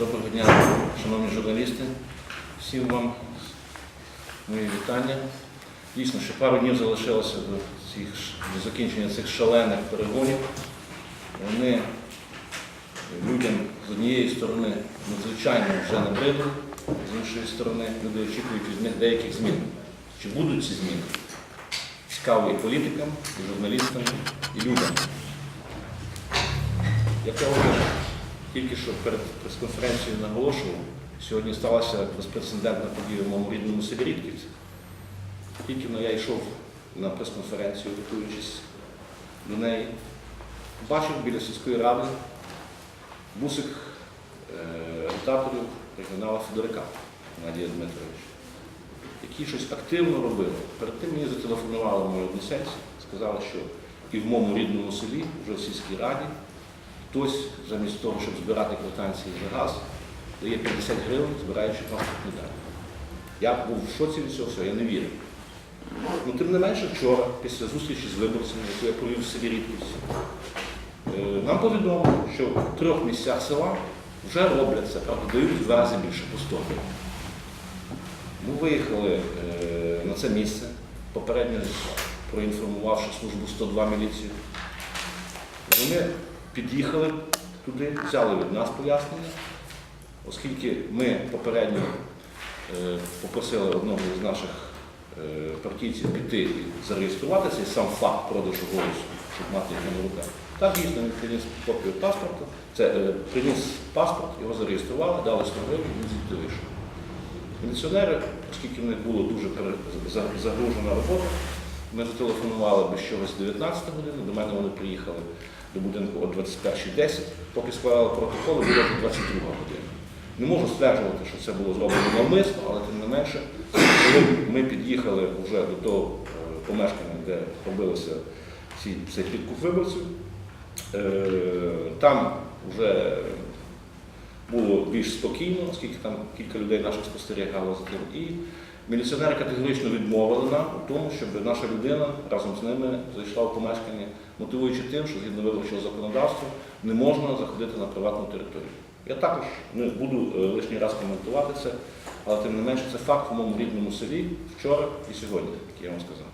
Доброго дня, шановні журналісти. Всім вам мої вітання. Дійсно, ще пару днів залишилося до, цих, до закінчення цих шалених перегонів. Вони людям з однієї сторони надзвичайно вже набридли, з іншої сторони люди очікують від них деяких змін. Чи будуть ці зміни? Цікаво і політикам, і журналістам, і людям. Як я вже тільки що перед прес-конференцією наголошував, сьогодні сталася безпрецедентна подія в моєму рідному селі Рідківці. Тільки но я йшов на прес-конференцію, готуючись до неї, бачив біля сільської ради бусик е, агітаторів регіонала Федорика Надія Дмитровича, які щось активно робили. Перед тим мені зателефонували мої односельці, сказали, що і в моєму рідному селі, вже в сільській раді, хтось замість того, щоб збирати квитанції за газ, дає 50 гривень, збираючи транспортні дані. Я був в шоці від цього всього, я не вірив. Ну, тим не менше, вчора, після зустрічі з виборцями, яку я провів в селі Рідківці, е, нам повідомили, що в трьох місцях села вже роблять це, правда, дають в два рази більше по 100 гривень. Ми виїхали е, на це місце, попередньо проінформувавши службу 102 міліцію. Вони під'їхали туди, взяли від нас пояснення, оскільки ми попередньо е, попросили одного з наших е, партійців піти і зареєструвати цей сам факт продажу голосу, щоб мати його на руках. Так, дійсно, він приніс копію паспорта, це е, приніс паспорт, його зареєстрували, дали 100 гривень, він звідти вийшов. Міліціонери, оскільки в них було дуже загружена робота, ми зателефонували без чогось 19 години, до мене вони приїхали до будинку о 21.10, поки складали протоколи, було вже 22 година. Не можу стверджувати, що це було зроблено навмисно, але тим не менше, коли ми під'їхали вже до того е, помешкання, де робилися ці, цей підкуп виборців, е, там вже було більш спокійно, оскільки там кілька людей наших спостерігало за тим. І міліціонери категорично відмовили нам у тому, щоб наша людина разом з ними зайшла в помешкання, мотивуючи тим, що згідно виборчого законодавства не можна заходити на приватну територію. Я також не буду е, лишній раз коментувати це, але тим не менше це факт в моєму рідному селі вчора і сьогодні, як я вам сказав.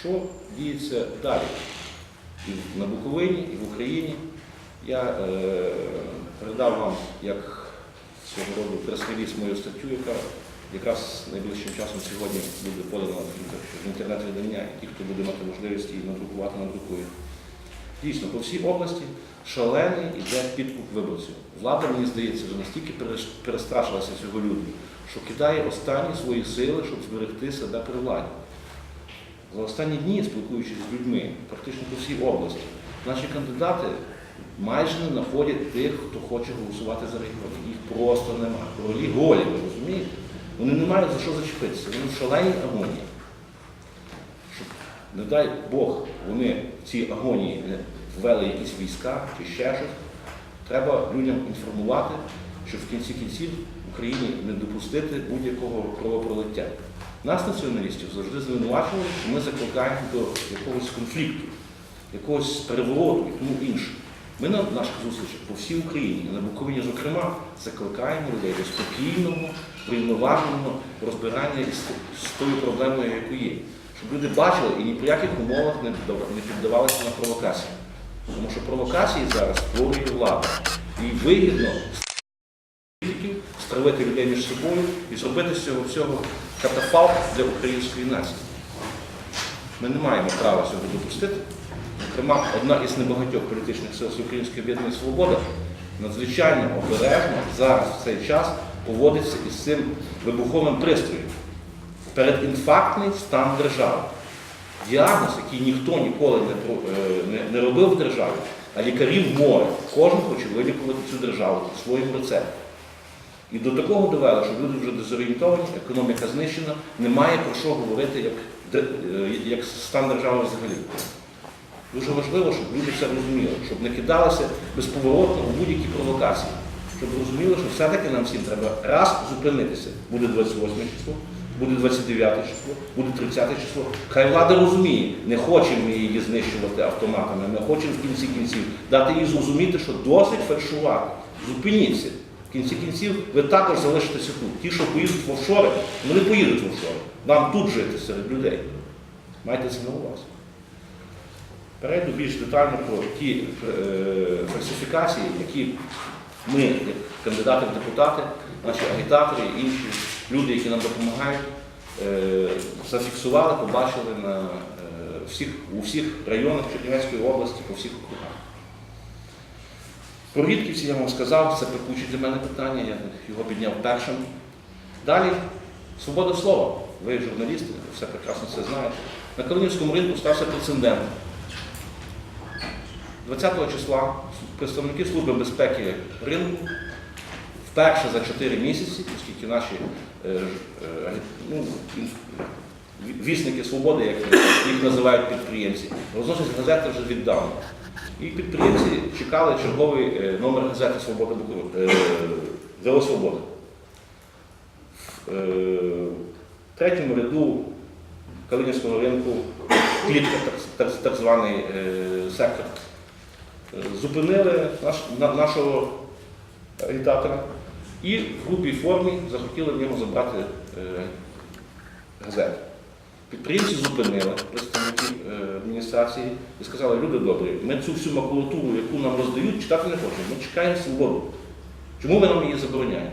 Що діється далі? І на Буковині, і в Україні. Я е, передав вам як свого роду прес-реліз мою статтю, яка якраз найближчим часом сьогодні буде подана в інтернет-видання, і ті, хто буде мати можливість її надрукувати, надрукує. Дійсно, по всій області шалений іде підкуп виборців. Влада, мені здається, вже настільки перестрашилася цього люду, що кидає останні свої сили, щоб зберегти себе при владі. За останні дні, спілкуючись з людьми, практично по всій області, наші кандидати майже не знаходять тих, хто хоче голосувати за регіони. Їх просто немає. Королі голі, ви розумієте? Вони не мають за що зачепитися. Вони в шаленій агонії. Не дай Бог, вони в цій агонії ввели якісь війська чи ще щось. Треба людям інформувати, щоб в кінці кінців Україні не допустити будь-якого кровопролиття. Нас, націоналістів, завжди звинувачували, що ми закликаємо до якогось конфлікту, якогось перевороту і тому інше. Ми на наших зустрічах по всій Україні, на Буковині, зокрема, закликаємо людей до спокійного, врівноваженого розбирання з тою проблемою, яку є. Щоб люди бачили і ні при яких умовах не піддавалися на провокації. Тому що провокації зараз створює влада. І вигідно стравити людей між собою і зробити з цього всього катафалк для української нації. Ми не маємо права цього допустити. Зокрема, одна із небагатьох політичних сил Української об'єднання Свобода надзвичайно обережно зараз в цей час поводиться із цим вибуховим пристроєм. Передінфарктний стан держави. Діагноз, який ніхто ніколи не, е, не, не робив в державі, а лікарів море. Кожен хоче вилікувати цю державу по своєму рецепту. І до такого довели, що люди вже дезорієнтовані, економіка знищена, немає про що говорити як, е, як стан держави взагалі. Дуже важливо, щоб люди це розуміли, щоб не кидалися безповоротно у будь-які провокації, щоб розуміли, що все-таки нам всім треба раз зупинитися. Буде 28 число, буде 29 число, буде 30 число. Хай влада розуміє, не хочемо її знищувати автоматами, ми хочемо в кінці кінців дати їй зрозуміти, що досить фальшувати. Зупиніться. В кінці кінців ви також залишитеся тут. Ті, що поїдуть в офшори, вони поїдуть в офшори. Вам тут жити серед людей. Майте це на увазі. Перейду більш детально про ті е, фальсифікації, які ми, як кандидати в депутати, наші агітатори і інші люди, які нам допомагають, е, зафіксували, побачили на, е, всіх, у всіх районах Чернівецької області, по всіх округах. Про Рідківці я вам сказав, це припучить для мене питання, я його підняв першим. Далі свобода слова. Ви журналісти, все прекрасно це знаєте. На Калинівському ринку стався прецедент. 20 числа представники Служби безпеки ринку вперше за 4 місяці, оскільки наші е, е, ну, вісники свободи, як їх називають підприємці, розносять газети вже віддавна. І підприємці чекали черговий е, номер газети Свобода Буковина, е, Свобода. В третьому ряду Калинівського ринку клітка, так, званий сектор. Зупинили наш, на- нашого агітатора і в грубій формі захотіли в нього забрати е, газету. Підприємці зупинили представників е, адміністрації і сказали, люди добрі, ми цю всю макулатуру, яку нам роздають, читати не хочемо. Ми чекаємо свободу. Чому ви нам її забороняєте?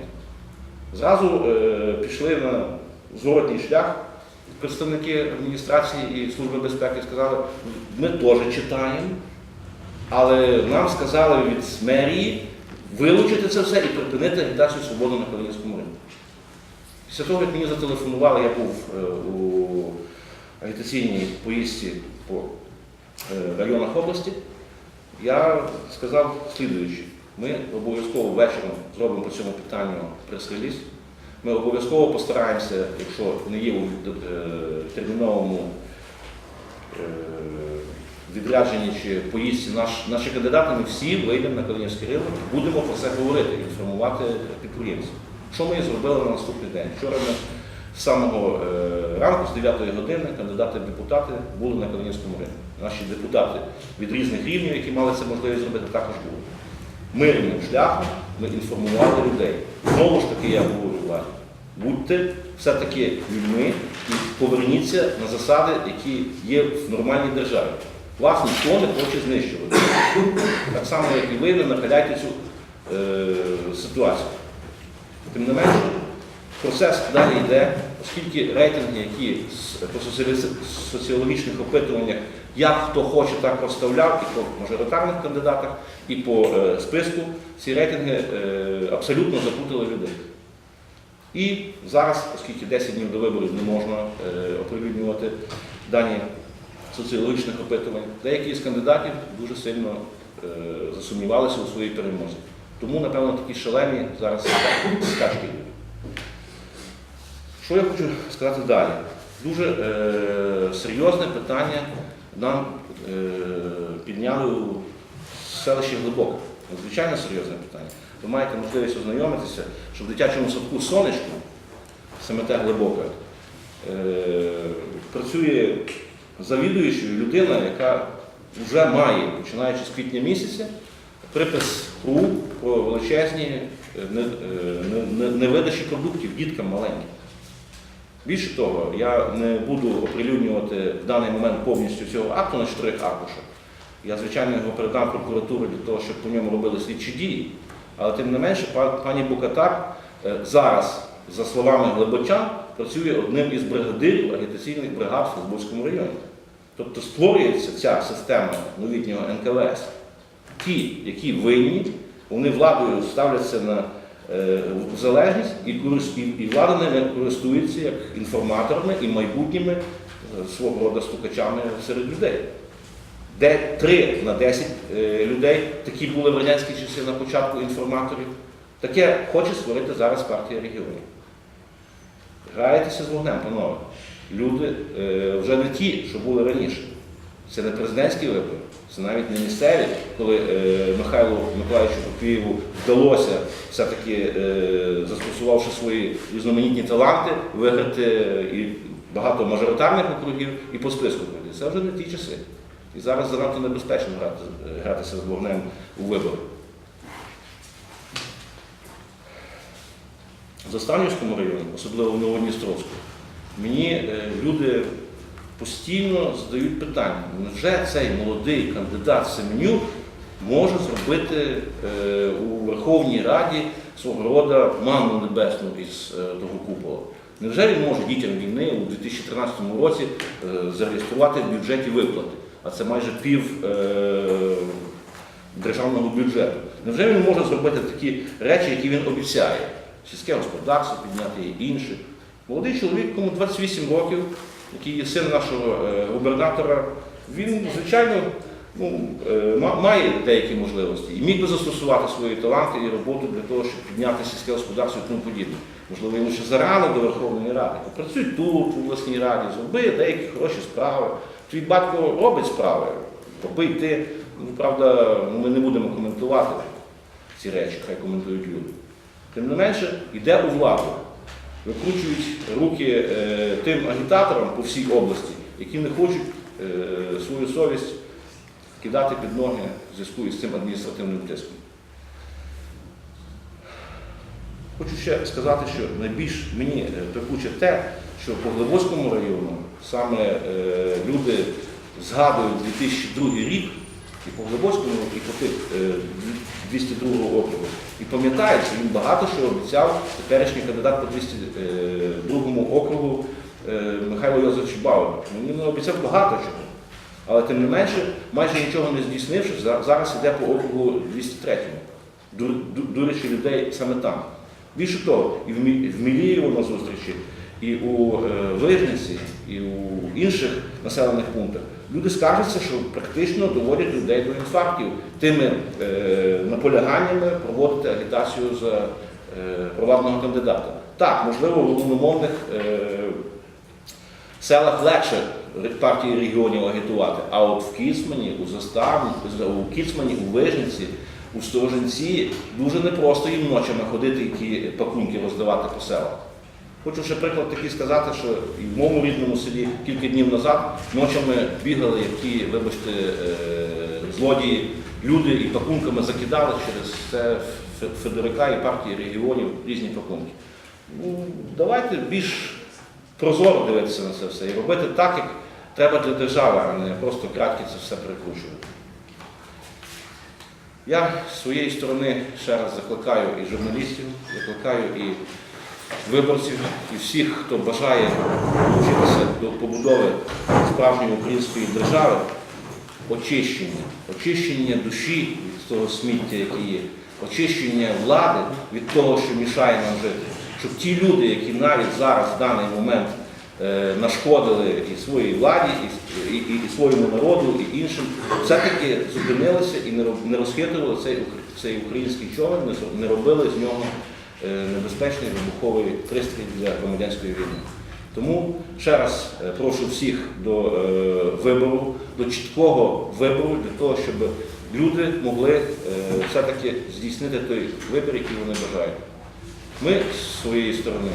Зразу е, пішли на зворотній шлях представники адміністрації і Служби безпеки сказали, ми теж читаємо, але нам сказали від мерії вилучити це все і припинити агітацію свободи на Калинівському ринку. Після того, як мені зателефонували, я був е, у агітаційній поїздці по е, районах області, я сказав слідуючи, ми обов'язково вечором зробимо по цьому питанню прес-реліз. Ми обов'язково постараємося, якщо не є у е, терміновому відрядженні чи поїздці наш, наші кандидати, ми всі вийдемо на Калинівський ринок будемо про це говорити, інформувати підприємців. Що ми зробили на наступний день? Вчора ми з самого е, ранку, з 9 години, кандидати-депутати були на Калинівському ринку. Наші депутати від різних рівнів, які мали це можливість зробити, також були. Мирним шляхом ми інформували людей. Знову ж таки, я говорю владі, будьте все-таки людьми і поверніться на засади, які є в нормальній державі. Вас ніхто хоче знищувати. Так само, як і ви, не нахиляйте цю е, ситуацію. Тим не менше, процес далі йде, оскільки рейтинги, які по соціологічних опитуваннях, як хто хоче, так розставляв, і по мажоритарних кандидатах, і по е, списку, ці рейтинги е, абсолютно запутали людей. І зараз, оскільки 10 днів до виборів не можна е, оприлюднювати дані соціологічних опитувань, деякі з кандидатів дуже сильно е, засумнівалися у своїй перемозі. Тому, напевно, такі шалені зараз скачки. Що я хочу сказати далі? Дуже е, серйозне питання нам е, підняли у селищі Глибоке. Надзвичайно серйозне питання. Ви маєте можливість ознайомитися, що в дитячому садку сонечку, саме те глибоке, е, працює завідуючою людина, яка вже має, починаючи з квітня місяця, припис КРУ про величезні е, не- е, невидачі продуктів діткам маленьким. Більше того, я не буду оприлюднювати в даний момент повністю цього акту на чотирьох аркушах. Я, звичайно, його передам прокуратурі для того, щоб по ньому робили слідчі дії. Але тим не менше, пані Букатар е, зараз, за словами Глибочан, працює одним із бригадирів агітаційних бригад в Фейсбурзькому районі. Тобто створюється ця система новітнього НКВС. Ті, які винні, вони владою ставляться на е, залежність і, і, влада ними користується як інформаторами і майбутніми е, свого роду стукачами серед людей. Де 3 на 10 е, людей, такі були в радянські часи на початку інформаторів, таке хоче створити зараз партія регіонів. Граєтеся з вогнем, панове. Люди е, вже не ті, що були раніше. Це не президентські вибори, це навіть не місцеві, коли е, Михайлу Миколаївичу Києву вдалося все-таки, е, застосувавши свої різноманітні таланти, виграти і багато мажоритарних округів і по списку пройти. Це вже не ті часи. І зараз занадто небезпечно грати, гратися з вогнем у вибори. в Заставнівському районі, особливо в Новодністровську, мені е, люди постійно задають питання, невже цей молодий кандидат Семенюк може зробити е, у Верховній Раді свого роду манну небесну із е, того купола? Невже він може дітям війни у 2013 році зареєструвати в бюджеті виплати? А це майже пів державного бюджету. Невже він може зробити такі речі, які він обіцяє? Сільське господарство підняти і інше. Молодий чоловік, кому 28 років, який є син нашого е, губернатора, він, звичайно, ну, е, має деякі можливості і міг би застосувати свої таланти і роботу для того, щоб підняти сільське господарство і тому подібне. Можливо, йому ще зарано до Верховної Ради. Попрацюй тут, у обласній раді, зроби деякі хороші справи. Твій батько робить справи, роби ти. Ну, правда, ми не будемо коментувати ці речі, хай коментують люди. Тим не менше, йде у владу, викручують руки е, тим агітаторам по всій області, які не хочуть е, свою совість кидати під ноги в зв'язку із цим адміністративним тиском. Хочу ще сказати, що найбільш мені е, пекуче те, що по Глибоцькому району саме люди згадують 2002 рік і по Глибоцькому, і по тих е, 202 округу. І пам'ятають, що він багато що обіцяв теперішній кандидат по 202 округу е, Михайло Йозефович Бауер. Він обіцяв багато чого. Але тим не менше, майже нічого не здійснивши, за- зараз йде по округу 203, дурячи людей саме там. Більше того, і в Мі- в Мілієво на зустрічі, і у е, Вижниці, і у інших населених пунктах люди скаржаться, що практично доводять людей до інфарктів тими е, наполяганнями проводити агітацію за е, провладного кандидата. Так, можливо, в одномовних е, селах легше партії регіонів агітувати, а от в Кіцмані, у Заставні, у Кіцмані, у Вижниці, у Сторожинці дуже непросто їм ночами ходити і пакунки роздавати по селах. Хочу ще приклад такий сказати, що і в моєму рідному селі кілька днів назад ночами бігали, які, вибачте, е, злодії, люди і пакунками закидали через це Фе- Федорика і партії регіонів різні пакунки. Ну, давайте більш прозоро дивитися на це все і робити так, як треба для держави, а не просто кратки це все перекручувати. Я з своєї сторони ще раз закликаю і журналістів, закликаю і виборців, і всіх, хто бажає долучитися до побудови справжньої української держави, очищення, очищення душі від того сміття, яке є, очищення влади від того, що мішає нам жити. Щоб ті люди, які навіть зараз в даний момент е, нашкодили і своїй владі, і, і, і, своєму народу, і іншим, все-таки зупинилися і не розхитували цей, цей український човен, не робили з нього небезпечний вибуховий пристрій для громадянської війни. Тому ще раз е, прошу всіх до е, вибору, до чіткого вибору для того, щоб люди могли е, все-таки здійснити той вибір, який вони бажають. Ми з своєї сторони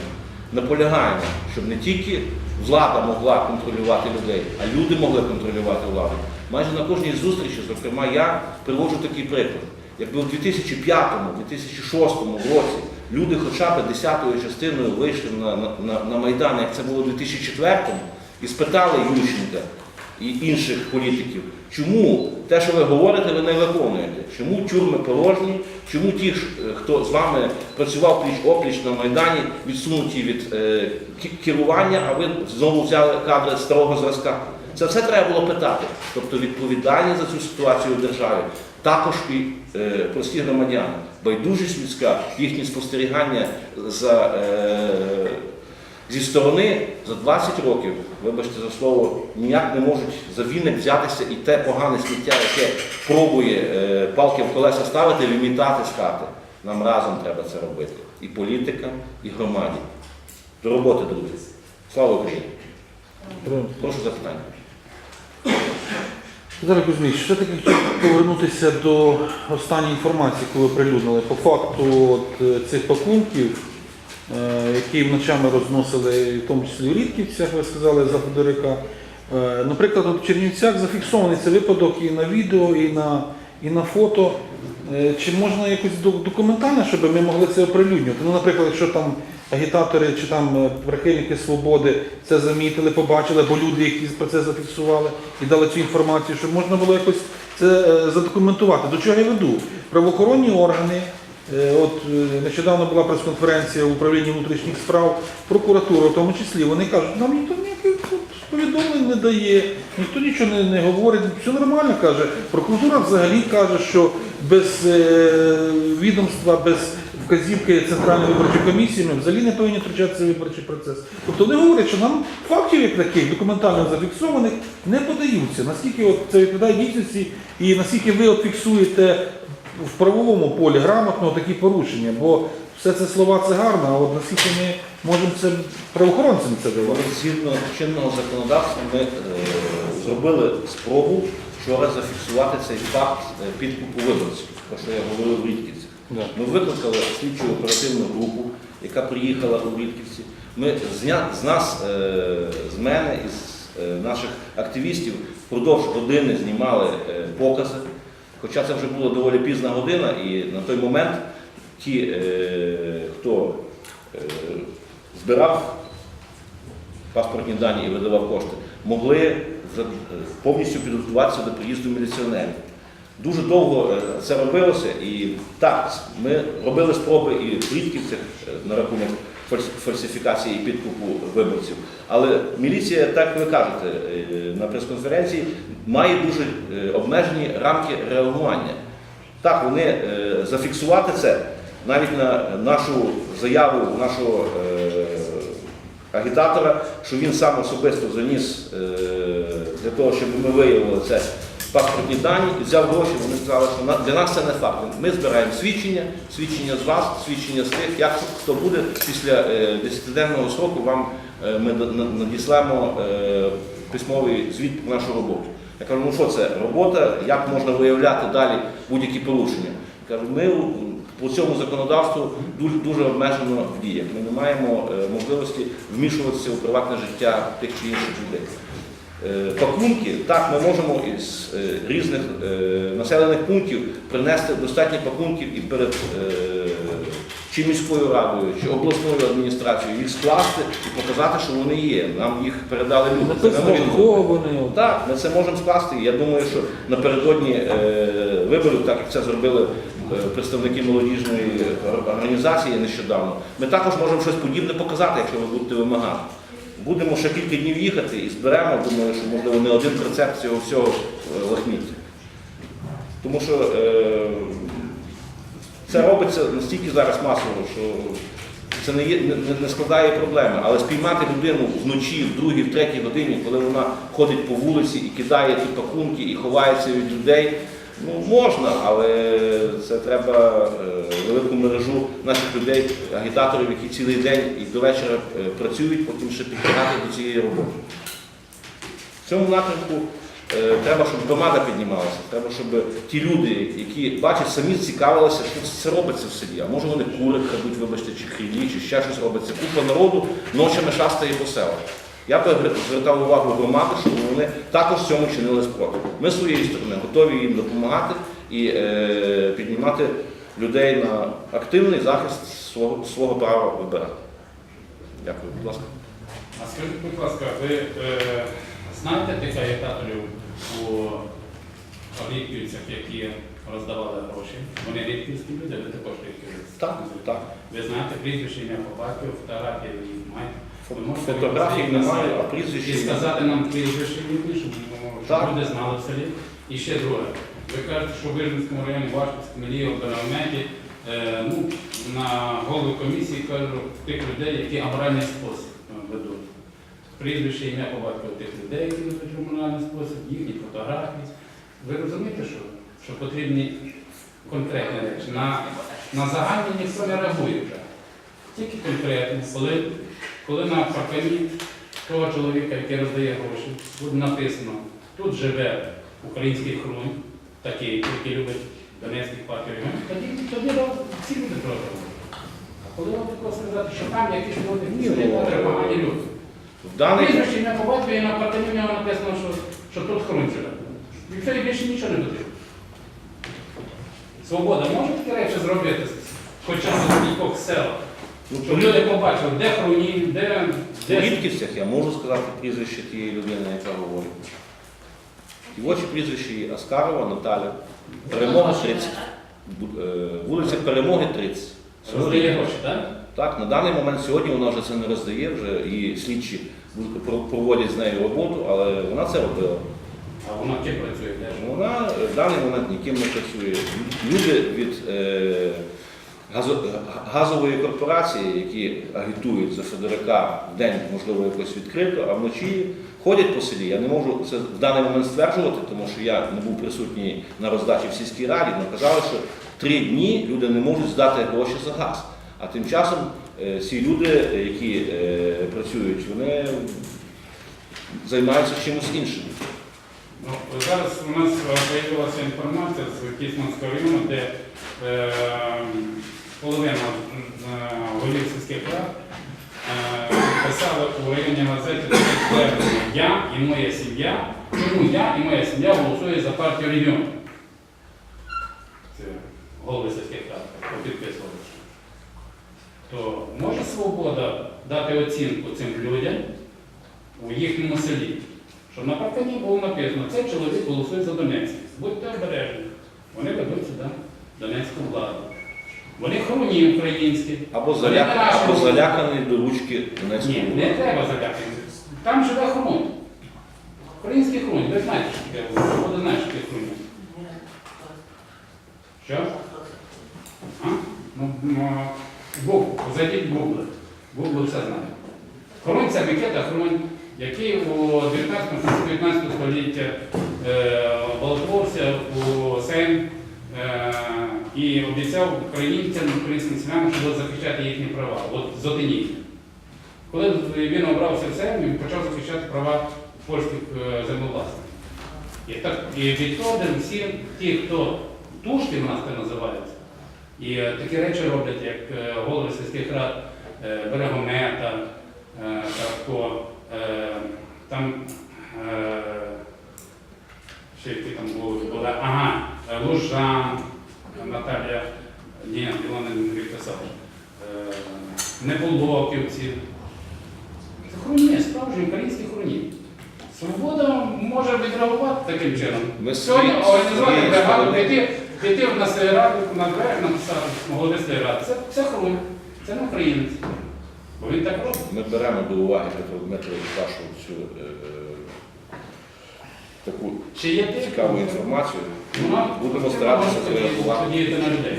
наполягаємо, щоб не тільки влада могла контролювати людей, а люди могли контролювати владу. Майже на кожній зустрічі, зокрема, я приводжу такий приклад. Якби у 2005-2006 році люди хоча б десятою частиною вийшли на, на, на, Майдан, як це було у 2004-му, і спитали Ющенка і інших політиків, чому те, що ви говорите, ви не виконуєте? Чому тюрми порожні? Чому ті, е, хто з вами працював пліч-опліч на Майдані, відсунуті від е, керування, а ви знову взяли кадри старого зразка? Це все треба було питати. Тобто відповідальність за цю ситуацію в державі також і е, прості громадяни. Байдужість людська, їхні спостерігання за, е, зі сторони за 20 років, вибачте за слово, ніяк не можуть за віник взятися і те погане сміття, яке пробує е, палки в колеса ставити, вимітати з хати. Нам разом треба це робити. І політикам, і громаді. До роботи, друзі. Слава Україні! Прошу запитання. Зараз Кузьміч, все-таки хотів повернутися до останньої інформації, яку ви прилюднили. По факту от, е, цих пакунків, е, які вночами розносили, в тому числі в Рідківцях, ви сказали, за Федорика. Е, Наприклад, в Чернівцях зафіксований цей випадок і на відео, і на, і на фото. Чи можна якось документально, щоб ми могли це оприлюднювати? Ну, наприклад, якщо там агітатори чи там е, прихильники свободи це замітили, побачили, або люди, які про це зафіксували і дали цю інформацію, щоб можна було якось це е, задокументувати. До чого я веду? Правоохоронні органи. е, От нещодавно була прес-конференція в управлінні внутрішніх справ, прокуратура в тому числі. Вони кажуть, нам ніхто ніяких повідомлень не дає, ніхто нічого не, не говорить, все нормально каже. Прокуратура взагалі каже, що без е, відомства, без вказівки Центральної виборчої комісії ми взагалі не повинні втручатися в виборчий процес. Тобто вони говорять, що нам фактів як таких документально зафіксованих не подаються. Наскільки от це відповідає дійсності і наскільки ви от фіксуєте в правовому полі грамотно такі порушення, бо все це слова це гарно, а от наскільки ми можемо це правоохоронцям це давати. Згідно чинного законодавства ми е, зробили спробу вчора зафіксувати цей факт е, підкупу виборців, про що я говорив в Рідківці. Ми викликали слідчу оперативну групу, яка приїхала у Рідківці. Ми з нас, е, з мене і з е, наших активістів впродовж години знімали е, покази. Хоча це вже була доволі пізна година, і на той момент ті, хто збирав паспортні дані і видавав кошти, могли повністю підготуватися до приїзду міліціонерів. Дуже довго е, це робилося, і так, ми робили спроби і в Рідківцях е, на рахунок фальсифікації і підкупу виборців. Але міліція, так ви кажете е, на прес-конференції, має дуже обмежені рамки реагування. Так, вони зафіксувати це навіть на нашу заяву нашого агітатора, що він сам особисто заніс для того, щоб ми виявили це паспортні дані взяв гроші. Вони сказали, що для нас це не факт. Ми збираємо свідчення, свідчення з вас, свідчення з тих, як хто буде після е, 10-денного сроку вам е, ми на- на- надіслемо е, письмовий звіт про нашу роботу. Я кажу, ну що це робота, як можна виявляти далі будь-які порушення? Я кажу, ми по цьому законодавству дуже, дуже обмежено в діях. Ми не маємо е, можливості вмішуватися у приватне життя тих чи інших людей. Е, Пакунки, так, ми можемо із е, різних е, населених пунктів принести достатньо пакунків і перед чи міською радою, чи обласною адміністрацією їх скласти і показати, що вони є. Нам їх передали люди. Це не так, ми це можемо скласти. Я думаю, що напередодні виборів, так як це зробили представники молодіжної організації нещодавно, ми також можемо щось подібне показати, якщо ви будете вимагати. Будемо ще кілька днів їхати і зберемо, думаю, що можливо не один рецепт цього всього е, лахміття. Тому що е, це робиться настільки зараз масово, що це не, є, не, не складає проблеми. Але спіймати людину вночі, в другій, в третій годині, коли вона ходить по вулиці і кидає ті пакунки і ховається від людей, ну можна, але це треба е, велику мережу наших людей, агітаторів, які цілий день і до вечора е, працюють, потім ще підтягати до цієї роботи. В цьому напрямку е, треба, щоб громада піднімалася, треба, щоб ті люди, які бачать, самі цікавилися, що це робиться в селі. А може вони кури крадуть, вибачте, чи хрілі, чи ще щось робиться. Купа народу ночами шастає по селах. Я звертав увагу громади, щоб вони також в цьому чинили спротив. Ми з своєї сторони готові їм допомагати і е, піднімати людей на активний захист свого, свого права вибирати. Дякую, будь ласка. А скажіть, будь ласка, ви е, знаєте тих агітаторів у Рідківцях, які роздавали гроші? Вони рідківські люди, ви також рідківці. Так, так. Ви знаєте прізвище, ім'я по батьків, фотографії ви їх маєте? Фотографій немає, а І є. сказати нам прізвище їхні, щоб Так. люди знали в селі. І ще друге. Ви кажете, що в Вижницькому районі, Вашківському лії, в Беременті, е, ну, на голову комісії кажу тих людей, які аморальний спосіб е, ведуть. Прізвище, ім'я по батькові тих людей, які ведуть аморальний спосіб, їхні фотографії. Ви розумієте, що, що потрібні конкретні речі. На, на загальні ніхто не реагує вже. Тільки конкретно, коли, коли на паркані того чоловіка, який роздає гроші, буде написано, тут живе український хрунь, такий, який любить Донецьких партій регіонів, тоді, всі люди проти. А коли вам такого сказати, що там якісь люди, Ні, це ну, погані люди. Прізвище ім'я по батькові, і на паркані в нього написано, що, що тут хрунь живе. І все, і більше нічого не потрібно. Свобода може такі речі зробити? хоча в кількох селах. Ну, Щоб люди побачили, де хроні, де, В де Рідківцях я можу сказати прізвище тієї людини, яка говорить. І очі прізвище її Аскарова Наталя. Перемога 30. Е, Вулиця Перемоги 30. роздає гроші, так? Так, на даний момент сьогодні вона вже це не роздає, вже і слідчі проводять з нею роботу, але вона це робила. А вона ким працює теж. Вона в даний момент ніким не працює. Люди від е, газової корпорації, які агітують за Федорака в день, можливо, якось відкрито, а вночі ходять по селі. Я не можу це в даний момент стверджувати, тому що я не був присутній на роздачі в сільській раді, але казали, що три дні люди не можуть здати гроші за газ. А тим часом ці люди, е, які е, працюють, вони займаються чимось іншим. Ну, зараз у нас е, з'явилася інформація з Кісманського району, де е, половина е, голів сільських рад е, писали у районній газеті твердження Я і моя сім'я. Чому я і моя сім'я голосує за партію регіону? Це голови сільських рад попідписувалися. То може свобода дати оцінку цим людям у їхньому селі? Щоб на паркані було написано, цей чоловік голосує за Донецьк. Будьте обережні. Вони ведуть сюди Донецьку владу. Вони хруні українські. Або, Вони заляк... або заляканий до ручки Донецької Ні, не треба залякати. Там живе хрунь. Український хрунь. Ви знаєте, що таке. Ви знаєте, що таке хрунь. Що? А? Ну, ну, Гугл. Зайдіть в Google. Google все знає. Хрунь це Микита Хрунь, який у 19 століття е, балотувався у Сейм е, і обіцяв українцям, українським селянам, що буде захищати їхні права. От з Отинії. Коли він обрався в Сейм, він почав захищати права польських е, землевласників. І, так, і відтоді всі ті, хто тушки в нас це називаються, і е, такі речі роблять, як е, голови сільських рад Берегомета, е, там ще які там були, були, ага, Лужан, Наталія, ні, вона не відписала, е, Неполоківці. Це хруні, справжні українські хруні. Свобода може відреагувати таким чином. Ми Сьогодні організувати бригаду, піти, піти на раду, на дверях написати голови ради. Це, це хрунь, це не українець. Бо він так робить. Ми беремо до уваги Петро Дмитрович вашу цю е, таку Чи є ти? цікаву інформацію. Вона- Будемо старатися зреагувати. Тоді на людей.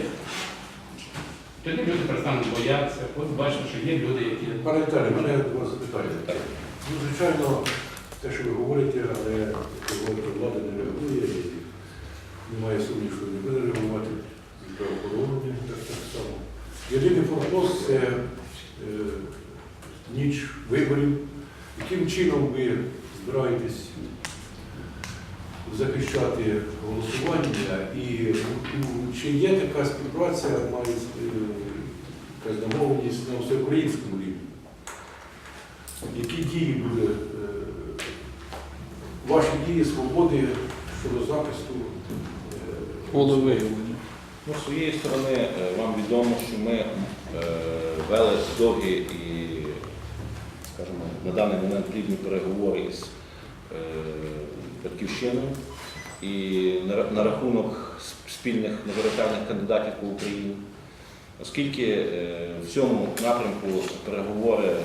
Тоді люди перестануть боятися. От бачите, що є люди, які. Пане Віталій, в мене до вас запитання. Так. Ну, звичайно, те, що ви говорите, але як ви говорите, влада не реагує, і немає сумнів, що не буде реагувати і правоохоронні, так, так само. Єдиний форпост це е, ніч виборів. Яким чином ви збираєтесь захищати голосування і чи є така співпраця, має е, якась домовленість на всеукраїнському рівні? Які дії буде, е, ваші дії свободи щодо захисту? е, Волевиявлення. Ну, з своєї сторони вам відомо, що ми вели довгі і, скажімо, на даний момент плідні переговори е, батьківщиною і на, рахунок спільних мажоритарних кандидатів по Україні. Оскільки е, в цьому напрямку переговори е,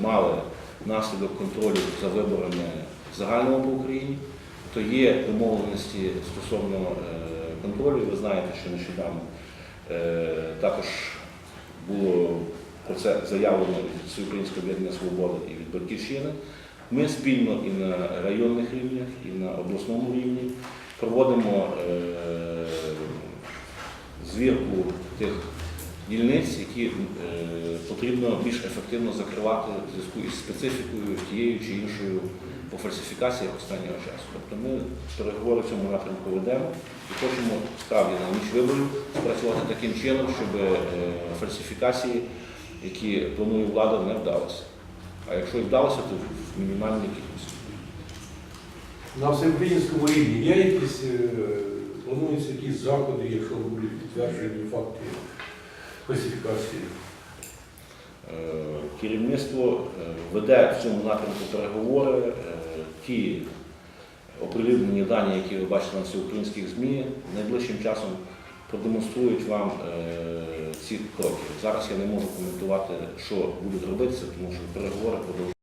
мали наслідок контролю за виборами загального по Україні, то є домовленості стосовно е, контролю. Ви знаєте, що нещодавно також було про це заявлено від Всеукраїнського об'єднання Свободи і від Батьківщини. Ми спільно і на районних рівнях, і на обласному рівні проводимо е, звірку тих дільниць, які е, потрібно більш ефективно закривати в зв'язку із специфікою тією чи іншою по фальсифікаціях останнього часу. Тобто ми переговори в цьому напрямку ведемо і хочемо справді на ніч виборів спрацювати таким чином, щоб е, фальсифікації, які планує влада, не вдалося. А якщо і вдалося, то в мінімальній кількості. На всеукраїнському рівні є якісь, е, плануються якісь заходи, якщо будуть підтверджені факти специфікації. Е, Керівництво е, веде в цьому напрямку переговори. Е, Ті оприлюднені дані, які ви бачите на всеукраїнських ЗМІ, найближчим часом продемонструють вам е, ці кроки. Зараз я не можу коментувати, що будуть робитися, тому що переговори продовжуються.